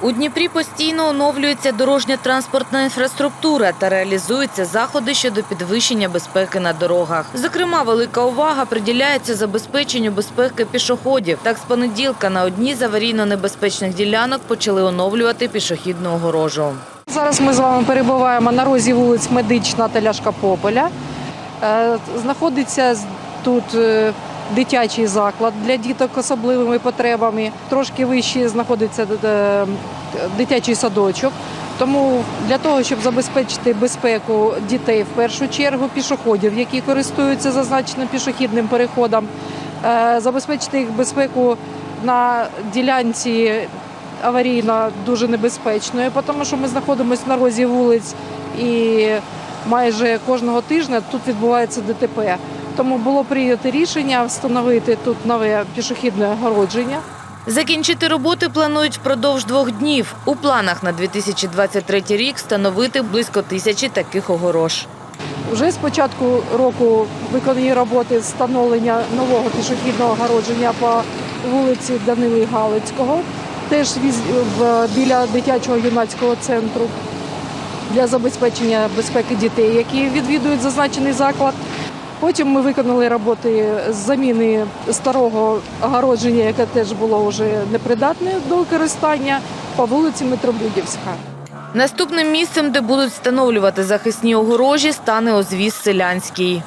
У Дніпрі постійно оновлюється дорожня транспортна інфраструктура та реалізуються заходи щодо підвищення безпеки на дорогах. Зокрема, велика увага приділяється забезпеченню безпеки пішоходів. Так, з понеділка на одній з аварійно-небезпечних ділянок почали оновлювати пішохідну огорожу. Зараз ми з вами перебуваємо на розі вулиць Медична та Ляшка Пополя. Е, Знаходиться тут е, дитячий заклад для діток з особливими потребами. Трошки вище знаходиться е, дитячий садочок. Тому для того, щоб забезпечити безпеку дітей в першу чергу, пішоходів, які користуються зазначеним пішохідним переходом, е, забезпечити їх безпеку на ділянці аварійно дуже небезпечною, тому що ми знаходимося на розі вулиць і майже кожного тижня тут відбувається ДТП. Тому було прийнято рішення встановити тут нове пішохідне огородження. Закінчити роботи планують впродовж двох днів. У планах на 2023 рік встановити близько тисячі таких огорож. Вже з початку року виконані роботи встановлення нового пішохідного огородження по вулиці Данили Галицького, теж біля дитячого юнацького центру для забезпечення безпеки дітей, які відвідують зазначений заклад. Потім ми виконали роботи з заміни старого огородження, яке теж було вже непридатне до використання по вулиці Митробудівська. Наступним місцем, де будуть встановлювати захисні огорожі, стане озвіз селянський.